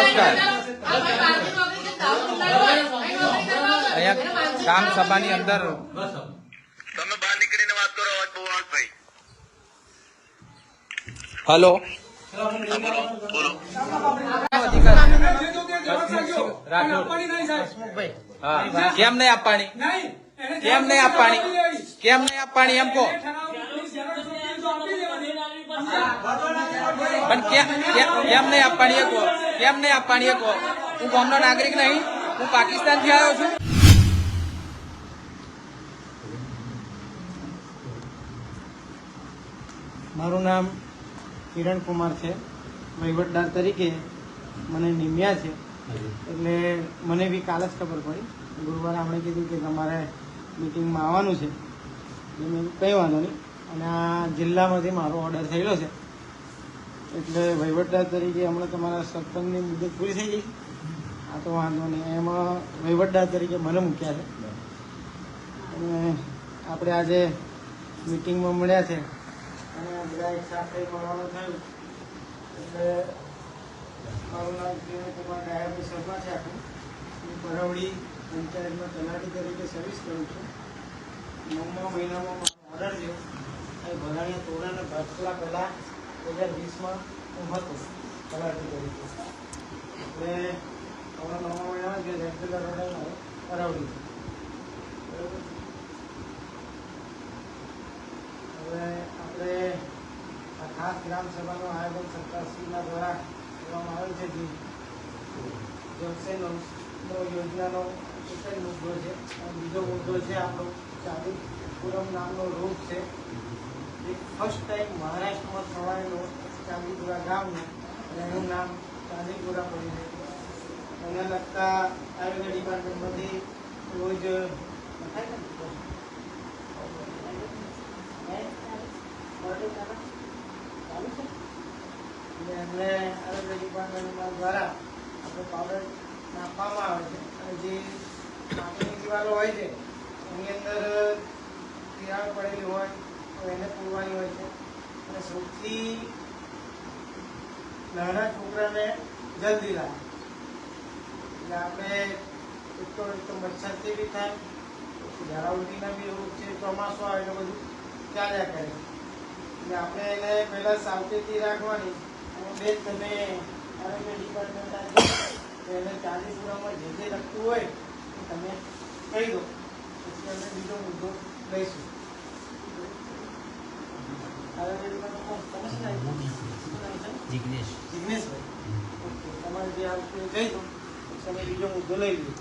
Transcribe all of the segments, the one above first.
એને અહીંયા કામ સભાની અંદર તમે બહાર નીકળીને વાત કરો અવાજ બહુ આવે ભાઈ હલો. કેમ નહીં આપવાની? કેમ નહીં આપવાની? કેમ નહીં આપવાની એમ કહો. પણ કેમ કેમ કેમ નહીં આપવાની એ કહો. કેમ નહીં આપવાની? એ કહો હું ગામનો નાગરિક નહીં, હું પાકિસ્તાનથી આવ્યો છું. મારું નામ કિરણ કુમાર છે. વહીવટદાર તરીકે મને નિમ્યા છે. એટલે મને બી કાલે જ ખબર પડી. ગુરુવારે આપણે કીધું કે તમારે મિટિંગમાં આવવાનું છે. એટલે મેં કંઈ વાંધો નહીં. અને આ જિલ્લામાંથી મારો ઓર્ડર થયેલો છે. એટલે વહીવટદાર તરીકે હમણાં તમારા સત્સંગની મુદત પૂરી થઈ ગઈ. આ તો વાંધો નહીં. એમાં વહીવટદાર તરીકે મને મૂક્યા છે. અને આપણે આજે મિટિંગમાં મળ્યા છે. અને બધા એક સાથે મળવાનું થયું. એટલે મારું નામ કિરણ કુમાર ડાયાભાઈ શર્મા છે આખું. હું પરવડી પંચાયતમાં તલાટી તરીકે સર્વિસ કરું છું. નવમા મહિનામાં ઓર્ડર લ્યો એ ભરાણીયા તોડાના ભાજપલા પહેલાં બે હજાર વીસમાં હું હતો, તલાટી તરીકે. એટલે અમારા નવા મહિનામાં જે રેગ્યુલર ઓર્ડર બરાબર હવે આપણે આ ખાસ ગ્રામ સભાનું આયોજન સરકારશ્રીના દ્વારા કરવામાં આવેલ છે જે જળસેનો યોજનાનો એક જ મુદ્દો છે અને બીજો મુદ્દો છે આપણો ચાંદીપુરમ નામનો રોગ છે. જે ફર્સ્ટ ટાઈમ મહારાષ્ટ્રમાં થવાયેલો ચાંદીપુરા ગામનું, અને એનું નામ ચાંદીપુરા પડી છે એને લગતા આયુર્વેદ ડિપાર્ટમેન્ટમાંથી રોજ એમને આરોગ્ય ડિપાર્ટમેન્ટના દ્વારા આપણે પાવડર નાખવામાં આવે છે. અને જે માટીની દિવાલો હોય છે, એની અંદર તિરાડ પડેલી હોય તો એને પૂરવાની હોય છે. અને સૌથી નાના છોકરાને જલ્દી લાગે એટલે આપણે એક તો એક તો મચ્છરથી બી થાય ઝાડા બી રોગ છે, ચોમાસું આવે એટલે બધું ચાલ્યા કરે. એટલે આપણે એને પહેલાં સાવચેતી રાખવાની અને બે તમે આરોગ્ય ડિપાર્ટમેન્ટ તો એને ચાલીસપુરામાં જે જે લખતું હોય તમે કહી દો. પછી અમે બીજો મુદ્દો લઈશું. આરોગ્ય ડિપાર્ટમેન્ટ તમે શું નામ છે? શું નામ છે? જિગ્નેશ જિગ્નેશભાઈ ઓકે તમારે જે આ વસ્તુ દો પછી બીજો મુદ્દો લઈ લઈએ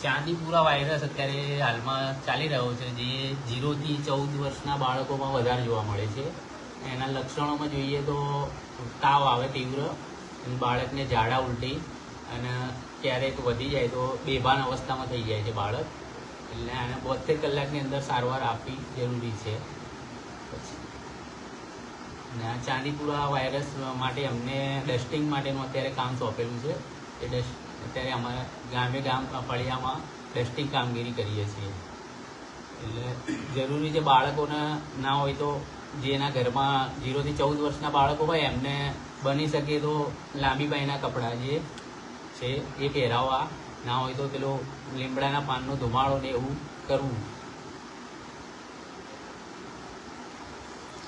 ચાંદીપુરા વાયરસ અત્યારે હાલમાં ચાલી રહ્યો છે જે જીરોથી ચૌદ વર્ષના બાળકોમાં વધારે જોવા મળે છે એના લક્ષણોમાં જોઈએ તો તાવ આવે તીવ્ર બાળકને ઝાડા ઉલટી અને ક્યારેક વધી જાય તો બેભાન અવસ્થામાં થઈ જાય છે બાળક એટલે આને બોતેર કલાકની અંદર સારવાર આપવી જરૂરી છે પછી. ચાંદીપુરા વાયરસ માટે અમને ડસ્ટિંગ માટેનું અત્યારે કામ સોંપેલું છે. એ ડસ્ટ અત્યારે અમારા ગામે ગામ ફળિયામાં ડસ્ટિંગ કામગીરી કરીએ છીએ. એટલે જરૂરી છે બાળકોને ના હોય તો જેના ઘરમાં જીરોથી ચૌદ વર્ષના બાળકો હોય એમને બની શકે તો લાંબી બાઈના કપડાં જે છે એ પહેરાવવા. ના હોય તો પેલો લીમડાના પાનનો ધુમાડો ને એવું કરવું.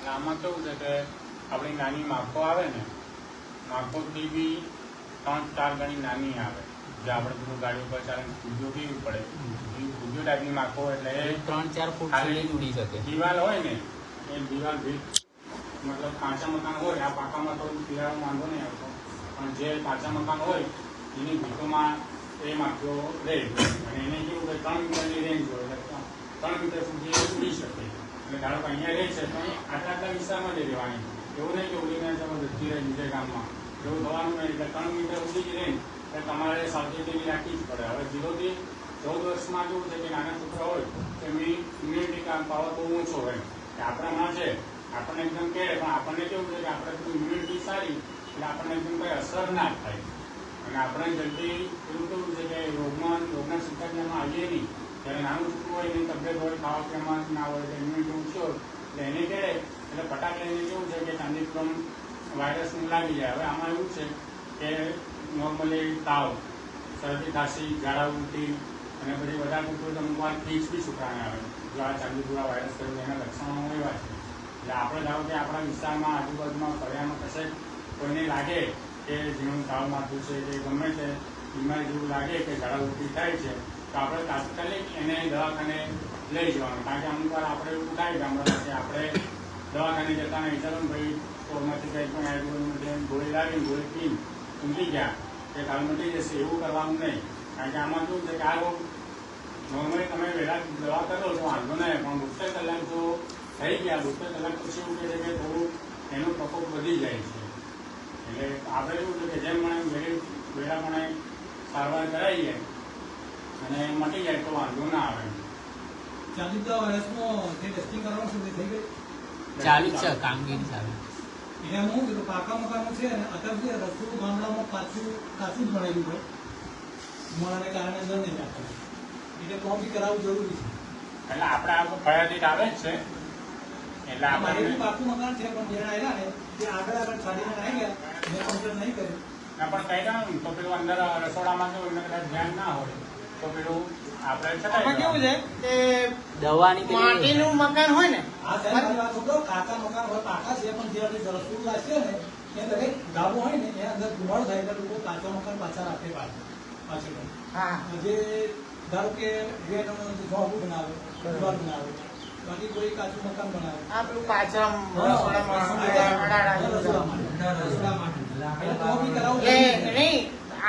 આમાં કેવું છે કે આપણી નાની માખો આવે ને માખોથી બી ત્રણ ચાર ગણી નાની આવે. જે આપણે પેલું ગાડી ઉપર ચાલે ફૂજો કેવી પડે. એ ફૂજો ટાઈપની માખો એટલે ત્રણ ચાર ફૂટ જ ઉડી શકે. દિવાલ હોય ને એ દિવાલ ભીત મતલબ કાચા મકાન હોય આ પાકામાં તો તિરાડો વાંધો નહીં આવતો. પણ જે કાચા મકાન હોય એની ભીતોમાં એ માખીઓ રહે. અને એને કેવું કે ત્રણ મીટરની રેન્જ હોય એટલે ત્રણ મીટર સુધી ઉડી શકે. એટલે અહીંયા રહે છે તો આટલા આટલા વિસ્તારમાં જ રહેવાની. એવું નહીં કે ઉડીને તમે જતી રહે બીજા ગામમાં. એવું થવાનું એટલે ત્રણ મીટર ઉડી જ રહે એટલે તમારે સાવચેતી રાખવી જ પડે. હવે જીરોથી ચૌદ વર્ષમાં કેવું છે કે નાના છોકરા હોય, તો એમની ઇમ્યુનિટી કામ પાવર બહુ ઓછો હોય. આપણામાં છે, આપણને એકદમ કહે, પણ આપણને કેવું છે કે આપણે ઇમ્યુનિટી સારી, એટલે આપણને એકદમ કંઈ અસર ના થાય. અને આપણે જલ્દી, એવું કેવું છે કે રોગમાં, રોગના શિકારીમાં આવીએ નહીં ત્યારે નાનું છોકરું હોય એની તબિયત હોય, ખાવા પીવામાં ના હોય, તો ઇમ્યુનિટી ઓછી એટલે એને કહે એટલે ફટાક લઈને કેવું છે કે ચાંદીપુરમ વાયરસને લાગી જાય. હવે આમાં એવું છે કે નોર્મલી તાવ, શરદી, ખાંસી ઝાડા ઉલટી અને પછી વધારે પૂરતું અમુક વાર ફીસ બી સુકાને આવે. જો આ ચાંદીપુરા વાયરસ થયું એના લક્ષણો એવા છે. એટલે આપણે ધારો કે આપણા વિસ્તારમાં, આજુબાજુમાં, ફળિયામાં કશે કોઈને લાગે કે જીવન તાવ માથું છે કે ગમે તે બીમારી જેવું લાગે કે ઝાડા ઉલટી થાય છે તો આપણે તાત્કાલિક એને દવાખાને લઈ જવાનું. કારણ કે અમુક આપણે એવું થાય ગામડા કે આપણે દવાખાને જતા નહીં ચાલો ભાઈ સ્ટોરમાંથી કંઈ પણ આયુર્વેદમાં ગોળી લાવીને, ગોળી પીને ઊંઘી ગયા, કે કાલ મટી જશે, એવું કરવાનું નહીં. કારણ કે આમાં શું છે કે આ રોગ નોર્મલી તમે વહેલા દવા કરો તો વાંધો નહીં, પણ બોતેર કલાક જો થઈ ગયા. બોતેર કલાક પછી એવું કહે છે કે થોડું એનો પ્રકોપ વધી જાય છે. એટલે આપણે એવું છે કે જેમ મને વહેલી વહેલા મને સારવાર કરાવીએ અને મટી જાય તો વાંધો ના આવે. ચાલીસ વર્ષમાં જે ટેસ્ટિંગ કરવાનું છે તે થઈ ગઈ? ચાલીસ જ છે કામગીરી ચાલુ. એને હું કીધું પાકા મકાનો છે ને અત્યાર સુધી રસોડું ગામડામાં પાછું કાચું જ ભણેલું હોય. ઉનાળાને કારણે અંદર નહીં રાખવાનું એટલે કોપી કરાવવું જરૂરી છે. એટલે આપણે આ ફરિયાદી આવે જ છે. એટલે આપણે પાકું મકાન છે પણ જેને આવ્યા ને તે આગળ આગળ છાડીને આવી ગયા મેં કમ્પ્લેન નહીં કરી. ના પણ કહી રહ્યા તો પેલું અંદર રસોડામાં તો એને કદાચ ધ્યાન ના હોય. તો પેલું આપણે કેવું છે કે દવાની માટીનું મકાન હોય ને આ સાહેબ મારી વાત સાંભળો કાચા મકાન હોય પાકા છે પણ જે આપણે રસોડું લાગશે ને એ દરેક ગાબો હોય ને એ અંદર ધુમાડો થાય એટલે લોકો કાચા મકાન પાછા રાખે પાછળ પાછળ હા જે ધારો કે જોબુ બનાવે દિવાલ બનાવે બાકી કોઈ કાચું મકાન બનાવે આ પેલું પાછળ રસોડામાં અડાડા રસોડામાં. રસોડામાં. એટલે તો બી કરાવવું એ જરૂરી છે. નહીં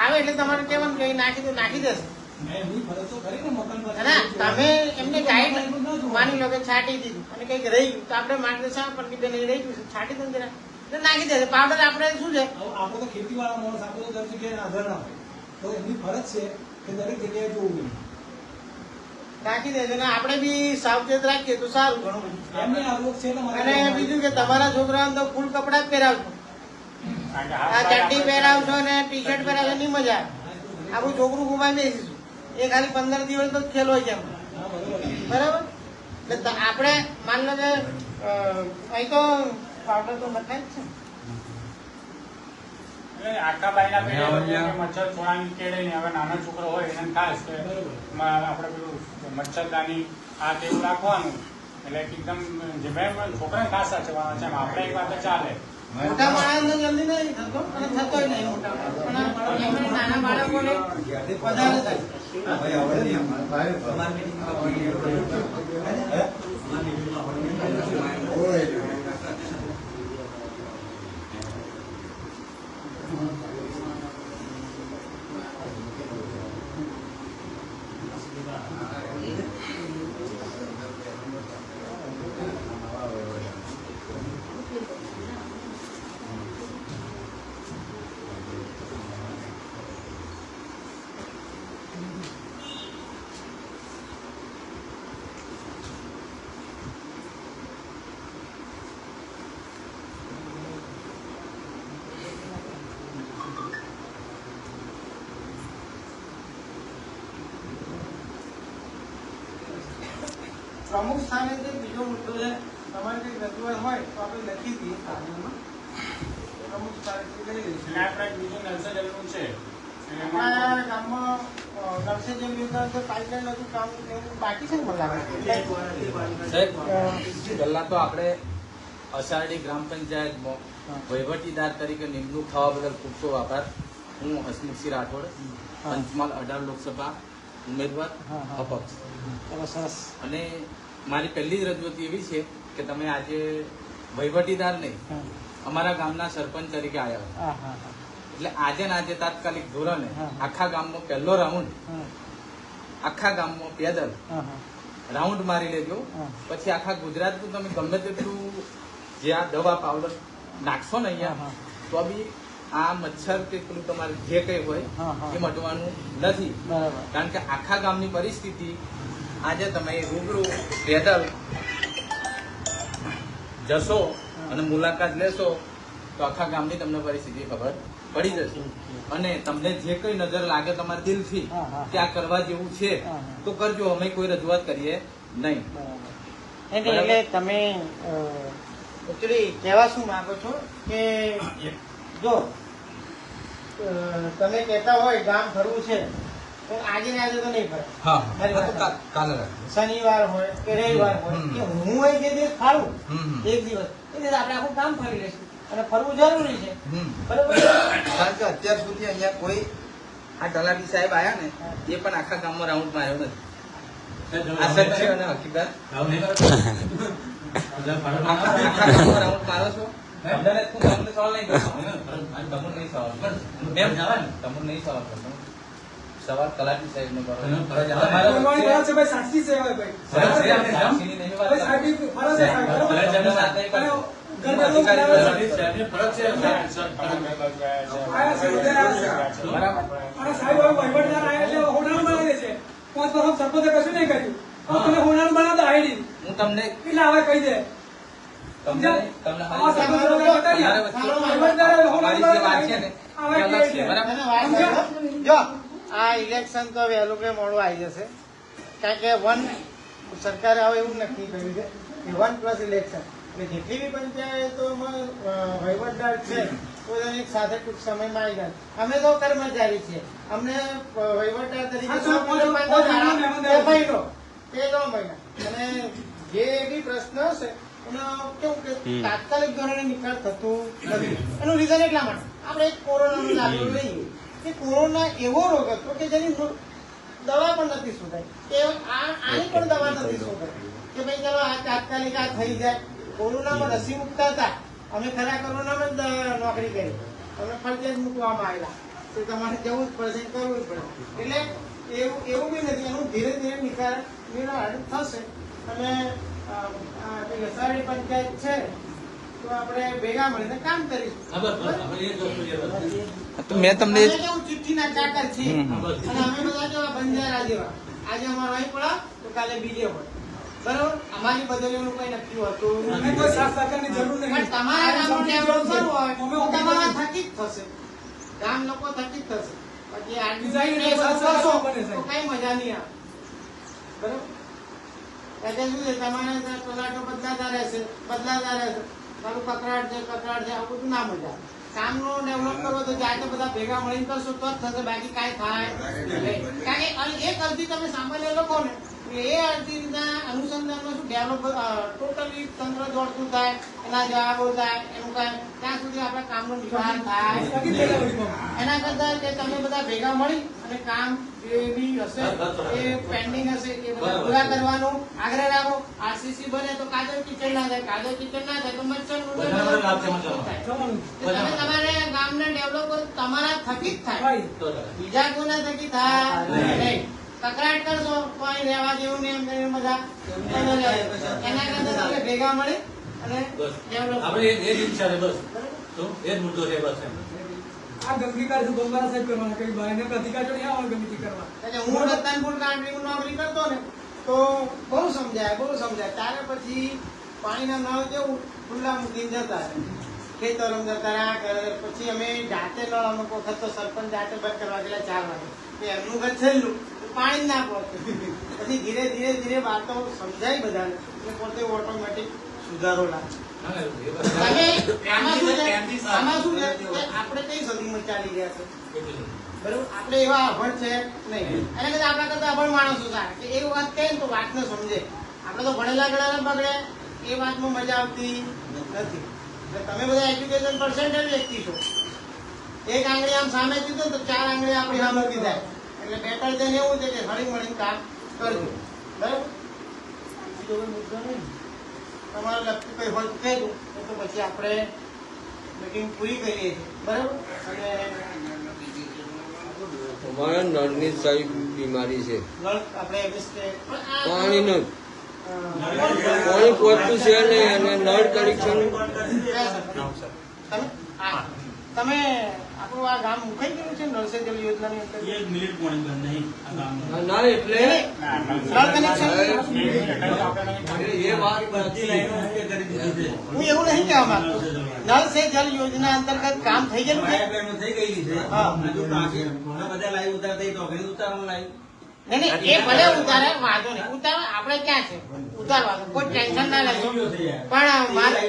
આવે એટલે તમારે કહેવાનું કે નાખી દે નાખી દેશે મેં એમની ફરજ તો કરી ને મકાન પાછળ. ના તમે એમને ગાઈડ ના. માની લો કે છાંટી દીધું. અને કંઈક રહી ગયું તો આપણે માટે પણ કે રહી ગયું છાંટી દો ને જરા નાખી દેશે પાવડર આપણે શું છે? હવે આપણે તો ખેતીવાળા માણસ આપણે તો દરેક જગ્યાએ આધાર ના હોય તો એમની ફરજ છે કે દરેક જગ્યાએ જોવું જોઈએ. નાખી દેશે ને આપણે બી સાવચેત રાખીએ તો સારું. ઘણું અને બીજું કે તમારા છોકરાઓને તો ફૂલ કપડા જ પહેરાવજો કારણ આ ચડ્ડી પહેરાવશો ને ટી શર્ટ પહેરાવશો નહીં મજા આવે. આપણું છોકરું ગુમાવી બેસીશું એ ખાલી પંદર દિવસ તો જ ખેલ હોય છે બરોબર. એટલે આપણે માન લો કે અહીં તો પાવડર તો નખાય જ છે. આખા કે મચ્છર છોડાની કેળે ને હવે નાનો છોકરો હોય એને ખાસ કે આપણે પેલું મચ્છરદાની આ તેવું રાખવાનું. એટલે એકદમ જે ભાઈ છોકરાને ખાસ સાચવવાના છે આપણે એક વાત ચાલે. મોટા માણસને જલ્દી નહીં થતો અને થતો નહીં મોટા પણ નાના બાળકોને વધારે થાય. પ્રમુખ સ્થાને જે બીજો મુદ્દો છે તમારે કંઈક રજૂઆત હોય તો આપણે લખી દઈએ કાગળમાં અમુક સ્થાનેથી લઈ લઈશું. અને આપણે બીજું નર્સરીનું છે. અમારા ગામમાં અ, નર્સે જેમ પાઇપલાઇન હતું કામ એવું બાકી છે ને મને લાગે સાહેબ પહેલા તો આપણે અષાઢી ગ્રામ પંચાયતમાં વહીવટીદાર તરીકે નિમણૂક થવા બદલ ખૂબ ખૂબ આભાર. હું હસમુખસિંહ રાઠોડ પંચમહાલ અઢાર લોકસભા ઉમેદવાર. અપક્ષ. ચલો અને મારી પહેલી જ રજૂઆત એવી છે કે તમે આજે વહીવટીદાર નહીં અમારા ગામના સરપંચ તરીકે આવ્યા એટલે આજે ને આજે તાત્કાલિક ધોરણે. આખા ગામનો પહેલો રાઉન્ડ આખા ગામમાં પેદલ રાઉન્ડ મારી લેજો. પછી આખા ગુજરાતનું તમે ગમે તેટલું જે આ દવા પાવડર નાખશો ને અહીંયા તો બી આ મચ્છર કે પેલું તમારે જે કંઈ હોય. એ મટવાનું નથી. કારણ કે આખા ગામની પરિસ્થિતિ આજે તમે રૂબરૂ પેદલ જશો અને મુલાકાત લેશો તો આખા ગામની તમને પરિસ્થિતિ ખબર પડી જશે. અને તમને જે કઈ નજર લાગે તમારા દિલથી. કે આ કરવા જેવું છે. તો કરજો અમે કોઈ રજૂઆત કરીએ નહીં. એટલે તમે એકચુઅલી કહેવા શું માંગો છો કે જો તમે કહેતા હોય ગામ ફરવું છે આજે આજે તો નહીં ફરે હા મારી વાત. તો કા- કાલે શનિવાર હોય કે રવિવાર હોય કે હું અહીં જે દિવસ ફાળું હમ, હમ. એક દિવસ. એ દિવસ આપણે આખું કામ ફરી લઈશું. અને ફરવું જરૂરી છે. બરોબર? કારણ કે અત્યાર સુધી અહીંયા કોઈ આ તલાટી સાહેબ આયા ને એ પણ આખા ગામમાં રાઉન્ડ માર્યો નથી. આ સત્ય અને હકીકત. આખા ગામમાં રાઉન્ડ મારો છો. તમને સવાલ નહીં તમને નહીં સવાલ. તમને નહીં સવાલ. કરું. સવાલ તલાટી ફરજ સાહેબ, હોનારું બનાવી દે છે. પાંચ વર્ષ સરપંચે કશું નહીં કર્યું. તમે હોનારું બનાવતા આઈડી. હું તમને એટલે હવે કહી દે. તમને તમારે વચ્ચે વાત છે ને બરાબર? આ ઇલેક્શન તો વહેલું કે મોડું આવી જશે. કારણ કે વન સરકારે હવે એવું નક્કી કર્યું છે કે વન પ્લસ ઇલેક્શન એટલે જેટલી બી પંચાયતોમાં વહીવટદાર છે તો તેને સાથે ટૂંક સમયમાં આવી જાય. અમે તો કર્મચારી છીએ. અમને વહીવટદાર તરીકે મહિનો. તે ત્રણ મહિના. અને જે બી પ્રશ્ન હશે એનો કેવું કે તાત્કાલિક ધોરણે નિકાલ થતું નથી. એનું રીઝન એટલા માટે. આપણે એક કોરોનાનું દાખલો લઈએ. કે કોરોના એવો રોગ હતો કે જેની દવા પણ નથી શોધાઈ. કે આ આની પણ દવા નથી શોધાઈ. કે ભાઈ ચાલો આ તાત્કાલિક આ થઈ જાય. કોરોનામાં રસી મૂકતા હતા. અમે ખરા કોરોનામાં જ નોકરી કરી. અમે ફરજિયાત મૂકવામાં આવેલા. તો તમારે જવું જ પડશે કરવું જ પડે એટલે એવું એવું બી નથી. એનું ધીરે ધીરે નિકાલ નિરાળ થશે. અને આ પંચાયત છે તો આપણે ભેગા મળીને કામ કરીશું. તો મેં તમને ચિઠ્ઠીના ચાકર છીએ. હમ, હમ. અને અમે બધા કેવા બંજારા જેવા. આજે અમારો અહીં પડે તો કાલે બીજે પડે. બરોબર? અમારી બદલીઓનું કોઈ નક્કી હોતું અમે કોઈ સાથ સહકારની જરૂર તમારા ગામનું કરવું હોય અમે તો ઊભી તમારા થકી જ થશે. ગામ લોકો થકી જ થશે. સાહેબ. તો કઈ મજા નહીં આવે. બરોબર? એટલે શું છે તમારે ત્યાં બદલાતા રહેશે બદલાતા રહેશે. મારું કકડાટ છે કકડાટ છે આવું બધું ના મજા કામનો ડેવલપ કરો તો જાતે બધા ભેગા મળીને કરશો તો જ થશે બાકી કાંઈ થાય. કારણ કે એક અરજી તમે સામાન્ય લોકો ને એ અરજીના અનુસંધાનમાં શું ડેવલપ ટોટલી તંત્ર દોડતું થાય એના જવાબો થાય એનું કાંઈ ત્યાં સુધી આપણા કામનો નિવારણ થાય. એના કરતા કે તમે બધા ભેગા મળી અને કામ જે બી હશે એ પેન્ડિંગ હશે એ બધા પૂરા કરવાનું. આગ્રહ રાખો આરસીસી બને તો કાદવ કિચડ ના થાય. કાદવ કિચડ ના થાય તો મચ્છર તમે તમારે ગામને ડેવલપ કરો તમારા થકી જ થાય. બીજા કોના થકી થાય? નહીં. કકરાટ કરશો કોઈ રહેવા જેવું નહીં એમ બધા એના કરતા તમને ભેગા મળે અને આપણે એ જ ઈચ્છા છે બસ એ જ મુદ્દો છે બસ એમ. આ ગંદકી કાર્ય તો ગોલબારા સાહેબ કરવાના, કઈ ભાઈને પ્રતિકાર જો નહીં આવવાનું ગંદકી કરવા. એટલે હું રતનપુર કાંટ્રીમાં નોકરી કરતો ને, તો બહુ સમજાય બહુ સમજાય. ત્યારે પછી પાણીના નળ કેવું, ખુલ્લા મૂકીને જતા ખેતર જતા રહ્યા કરે, પછી અમે જાતે નળ અમુક વખત તો સરપંચ જાતે બંધ કરવા ગયેલા ચાર વાગે. એમનું ઘર છેલ્લું, તો પાણી ના પહોંચે પછી ધીરે ધીરે ધીરે વાતો સમજાય બધાને, એટલે પોતે ઓટોમેટિક સુધારો લાગે આપણે કઈ સદીમાં ચાલી ગયા છે બરોબર? આપણે એવા અભણ છે નહીં. આપણા કરતા અભણ માણસો સારા કે એ વાત કહે તો વાતને સમજે. આપણે તો ભણેલા ગણેલા બગડે એ વાતમાં મજા આવતી નથી. એટલે તમે બધા એજ્યુકેશન પર્સન્ટેજ વ્યક્તિ છો. એક આંગળી આમ સામે કીધું તો ચાર આંગળી આપણી સામે થાય. એટલે બેટર છે એવું છે કે હળી મળીને કામ કરજો. બરાબર? બીજો કોઈ મુદ્દો નહીં. તમારે લગતું કંઈ હોય તો કહેજો તો પછી આપણે મિટિંગ પૂરી કરીએ બરાબર? અને અમારા નળની સારી બીમારી છે. નળ આપણે મિસ્ટેક પાણીનો પાણી પહોંચતું છે નહીં અને નળ કનેક્શન. તમે આપણું આ ગામ મુકાઈ ગયું છે નળ સે જલ યોજનાની અંદર? ના એટલે નળ કનેક્શન એ વાત હું એવું નહીં કહેવા માંગતો. નળ સે જલ યોજના અંતર્ગત કામ થઈ ગયેલું છે? હા. ઉતારવાનું નહીં એ ભલે ઉતારે વાંધો નહીં. ઉતારે આપણે ક્યાં છે? ઉતારવાનું કોઈ ટેન્શન ના લેજો પણ મારે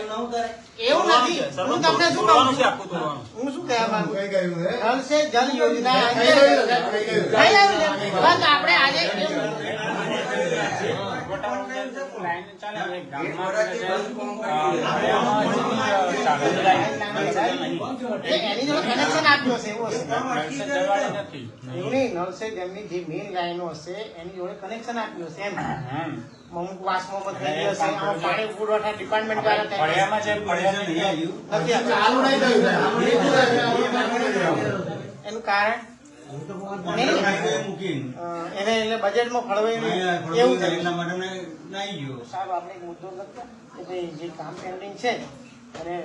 એવું નથી. હું તમને શું કહું? છું હું શું કહેવા માંગુ? જલ સે જલ યોજના થઈ આવ્યું છે. બસ આપણે આજે કનેક્શન આપ્યું છે એવું નથી સે જલની જે મેઇન લાઈનો હશે એની જોડે કનેક્શન આપ્યું છે એમ. અમુક વાસમાં થઈ ગયું પાણી પુરવઠા ડિપાર્ટમેન્ટ દ્વારા નહીં એનું કારણ? એને બજેટમાં ફળવાયું એવું થયું. સાહેબ આપણે એક મુદ્દો લખીએ કે ભાઈ જે કામ પેન્ડિંગ છે અને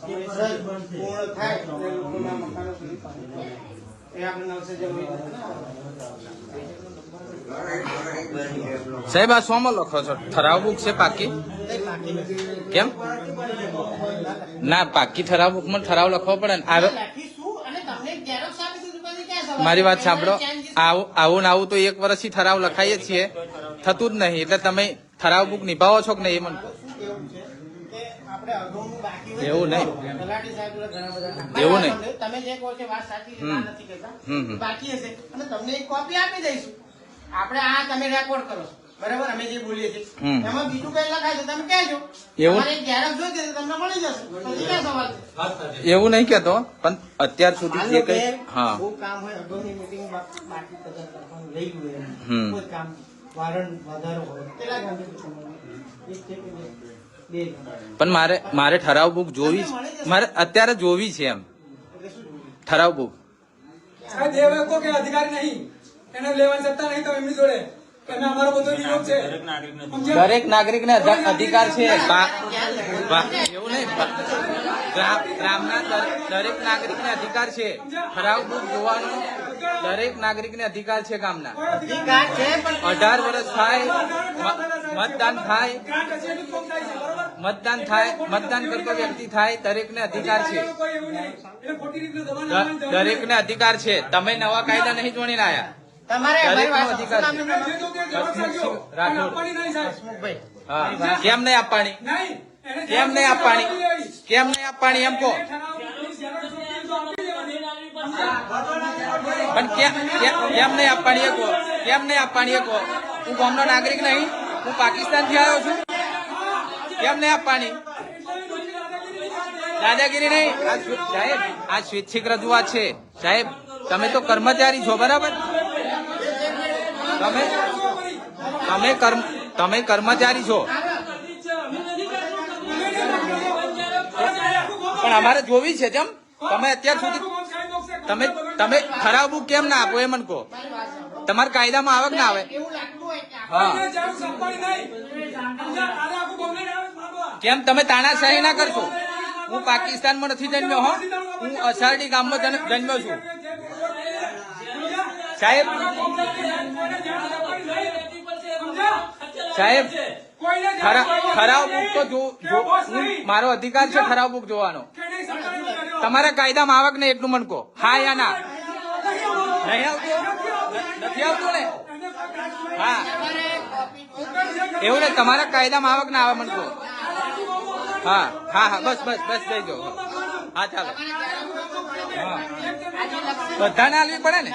પૂર્ણ થાય એટલે લોકોના મકાનો સુધી પહોંચે. એ આપણે નવસે જમીન સાહેબ આ શોમાં લખો છો? ઠરાવ બુક છે પાકી? કેમ? ના પાકી ઠરાવ બુકમાં ઠરાવ લખવો પડે ને. આ લખીશું અને તમને મારી વાત સાંભળો આવું આવું ને આવું તો એક વર્ષથી ઠરાવ લખાઈએ છીએ થતું જ નહીં એટલે તમે ઠરાવ બુક નિભાવો છો કે નહીં એ મને એવું નહીં. એવું નહીં. તમે જે કહો છો વાત સાચી. નથી કહેતા. બાકી હશે અને તમને એક કોપી આપી દઈશું આપણે આ તમે રેકોર્ડ કરો બરાબર અમે જે બોલીએ છીએ. હમ. એમાં બીજું કઈ લખાય તમે કહેજો. એવું? તમને મળી જશે. સવાલ એવું નહીં કેતો પણ અત્યાર સુધી જે કઈ હા. કામ હોય અગાઉની meeting બાકી લઈ ગયું. કોઈ કામ વારણ વધારો હોય કેટલા. પણ મારે મારે ઠરાવ બુક જોવી મારે અત્યારે જોવી છે એમ? ઠરાવ બુક. અધિકારી નહીં. એને લેવાની સત્તા નહીં તો એમની જોડે. દરેક નાગરિકને ને અધિકાર છે. દરેક નાગરિક એવું નહીં. ગ્રામના દર- દરેક નાગરિકને અધિકાર છે. ખરાબ દૂધ જોવાનો દરેક નાગરિકને અધિકાર છે ગામના. અધિકાર છે પણ અઢાર વર્ષ થાય મતદાન થાય. મતદાન થાય મતદાન કરતો વ્યક્તિ થાય દરેક ને અધિકાર છે. દરેક. દરેકને અધિકાર છે. તમે નવા કાયદા નહીં જોડીને આયા તમારે કેમ નહીં આપવાની? કેમ નહીં આપવાની? કેમ નહીં આપવાની એમ કહો? પણ કેમ નહીં આપવાની એ કહો? કેમ નહીં આપવાની એ કહો? હું ગામનો નાગરિક નહીં. હું પાકિસ્તાનથી આવ્યો છું. કેમ નહીં આપવાની? દાદાગીરી નહીં. આ સાહેબ આ સ્વૈચ્છિક રજૂઆત છે. સાહેબ તમે તો કર્મચારી છો બરાબર? તમે? તમે કર્મ, તમે કર્મચારી છો. પણ અમારે જોવી છે જેમ, તમે અત્યાર સુધી તમે તમે ખરાબ બુક કેમ ના આપો એ મને કહો તમારા કાયદામાં આવે કે ના આવે. કેમ, તમે તાણાશાહી ના કરશો? હું પાકિસ્તાનમાં નથી જન્મ્યો, હો. હું અસારડી ગામમાં જન- જન્મ્યો છું. સાહેબ સાહેબ ખરાબ બુક તો મારો અધિકાર છે ખરાબ બુક જોવાનો. તમારા કાયદામાં આવક ને એટલું મને કહો. હા યા ના. નહીં આવતું. નથી આવતું. ને? હા. એવું ને તમારા કાયદામાં આવક ના આવે મને કહો. હા હા હા બસ બસ બસ જઈ જાઓ. હા ચાલો. બધાને હાલવી પડે ને?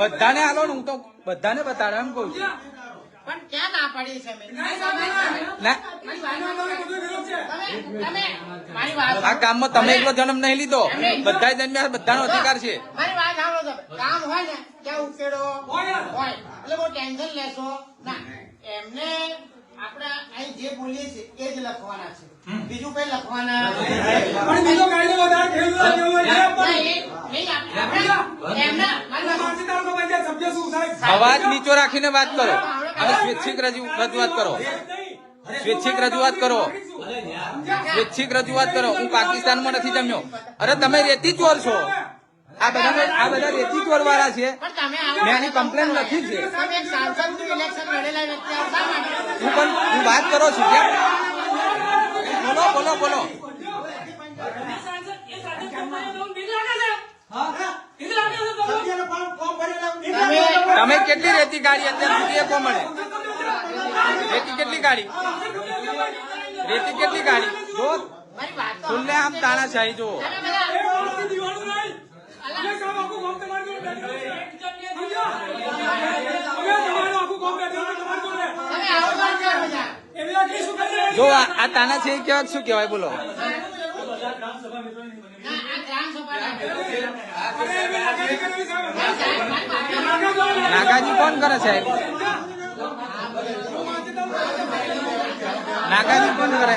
બધાને હાલો ને હું તો બધાને બતાડો એમ કહું છું. પણ ક્યાં ના પાડી છે આ કામમાં તમે એકલો જન્મ નહીં લીધો. બધા જન્મ્યા બધાનો અધિકાર છે. મારી વાત સાંભળો તમે. કામ હોય ને ત્યાં ઉકેડો? હોય. એટલે બહુ ટેન્શન લેશો. ના એમને આપણે અહીં જે બોલીએ છીએ એ જ લખવાના છે. બીજું કઈ લખવાના પણ બીજો કાયદો વધારે ખેડૂતો જેવો છે, અવાજ નીચો રાખીને વાત કરો. અને સ્વૈચ્છિક રજૂ- રજૂઆત કરો. સ્વૈચ્છિક રજૂઆત કરો. સ્વૈચ્છિક રજૂઆત કરો. હું પાકિસ્તાનમાં નથી જમ્યો. અરે તમે રેતી ચોર છો. આ બધા આ બધા રેતી ચોર વાળા છે. પણ મેં આની કમ્પ્લેન લખી છે. તમે એક સાંસદ ઇલેક્શન લડેલા વ્યક્તિ આવો. શા માટે? હું પણ હું વાત કરો છું. બોલો બોલો બોલો. તમે તમે કેટલી રેતી ગાડી અત્યાર સુધી કહો મળે? રેતી કેટલી ગાડી રેતી કેટલી ગાડી જો મારી વાત તો આમ તાણાશાહી જુઓ. જો આ તાનાશાહી કેવા શું કહેવાય? બોલો. નાગાજી કોણ કરે સાહેબ નાગાજી કોણ કરે?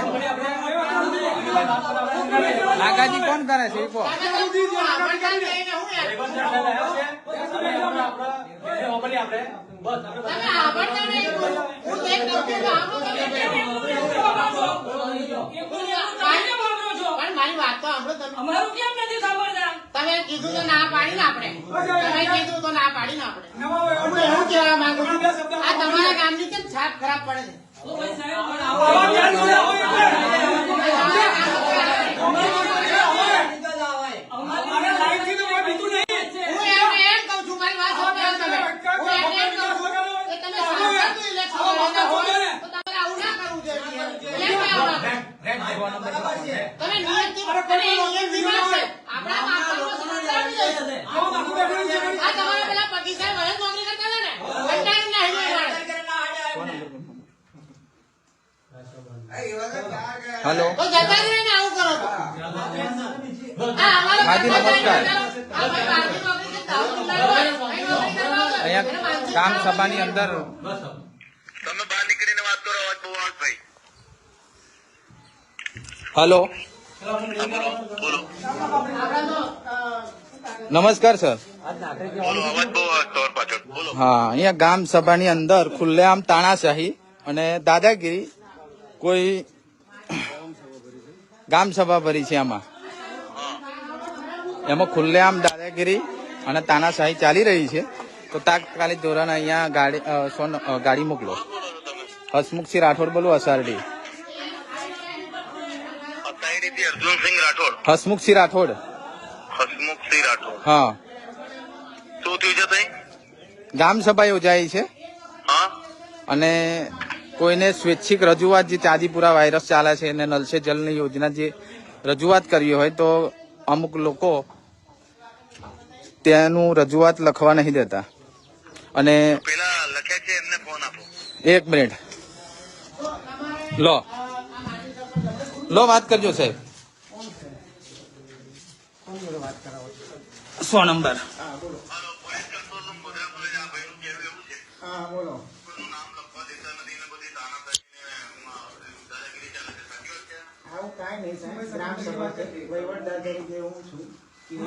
નાગાજી કોણ કરે છે? એ કહો મારી વાત તો સાંભળો તમે. અમારું કેમ નથી સાંભળતા તમે કીધું તો ના પાડી ને આપણે. તમે કીધું તો ના પાડી ને આપણે. હું એવું કહેવા માંગુ છું આ તમારા ગામની કેમ છાપ ખરાબ પડે છે તો ભાઈ સાહેબ પણ આવો. અમારે લાઈટથી તો કોઈ બીતું નહીં. હું એમને એમ કહું છું મારી વાત સાંભળો તમે હું એમને એમ કહું છું કે તમે સાંસદનું ઇલેક્શન લડતા હોય તો તમારે આવું ના કરવું જોઈએ એમ કહેવા માંગુ છું. તમે નિયમથી તમે નિયમ વિવાદ છે આપણા માપદંડો સમજદારી છે આ તમારા પેલા પતિ સાહેબ હવે નોકરી કરતા હતા ને કંટાળી ના હિલો હલો તો જતા જ રહીને આવું કરો છો. આ અમારો હાજી, નમસ્કાર. આ ભાઈ બહારની નોકરી છે, દાઉદ ઉલ્લાડો હોય. અહીં નોકરી કરવા હોય. એને ગામ સભાની અંદર તમે બહાર નીકળીને વાત કરો અવાજ બહુ આવે ભાઈ. હલો. નમસ્કાર સર. હા અહીંયા ગામ સભાની અંદર ખુલ્લેઆમ તાણાશાહી અને દાદાગીરી કોઈ ગામ સભા ભરી છે આમાં. એમાં ખુલ્લેઆમ દાદાગીરી અને તાનાશાહી ચાલી રહી છે. તો તાત્કાલિક ધોરણ અહીંયા ગાડી સોન ગાડી મોકલો. હસમુખસિંહ રાઠોડ બોલું અસારડી અર્જુનસિંહ રાઠોડ હસમુખસિંહ રાઠોડ. રાઠોડ હા. શું થયું છે તઈ ગામ સભા યોજાઈ છે. અને કોઈને સ્વૈચ્છિક રજૂઆત જે ચાંદીપુરા વાયરસ ચાલે છે અને નલસે જલની યોજના જે રજૂઆત કરવી હોય તો અમુક લોકો તેનું રજૂઆત લખવા નહીં દેતા. અને પેલા લખ્યા છે એમને ફોન આપો. એક મિનિટ. લો. લો વાત કરજો સાહેબ. સો નંબર. હા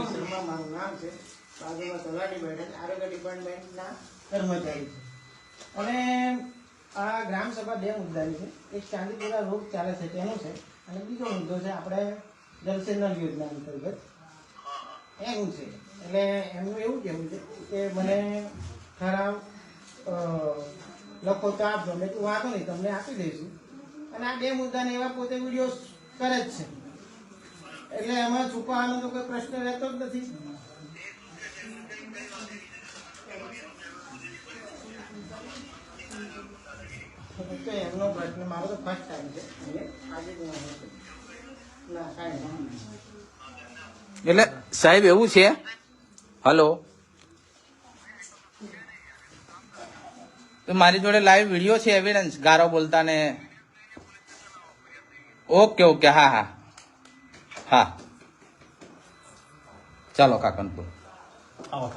છે. મારું નામ છે. બાજુમાં તલાટી બેઠક આરોગ્ય ડિપાર્ટમેન્ટના કર્મચારી છે. અને આ ગ્રામ સભા બે મુદ્દાની છે. એક ચાંદીપુરા રોગ ચાલે છે, તેનો છે. અને બીજો મુદ્દો છે, આપણે જલસેનલ યોજના અંતર્ગત. એનું છે. એટલે એમનું એવું કહેવું છે કે મને ખરાબ લખો તો આપજો. મેં તું વાંધો નહીં, તમને આપી દઈશું. અને આ બે મુદ્દાને એવા પોતે વીડિયો કરે જ છે. એટલે એમાં છુપાવાનો તો કોઈ પ્રશ્ન રહેતો જ નથી. એટલે સાહેબ, એવું છે? હલો? તો મારી જોડે લાઈવ વીડિયો છે એવિડન્સ ગારો બોલતા ને ઓકે ઓકે હા હા. હા. ચાલો કાકનપુર આવો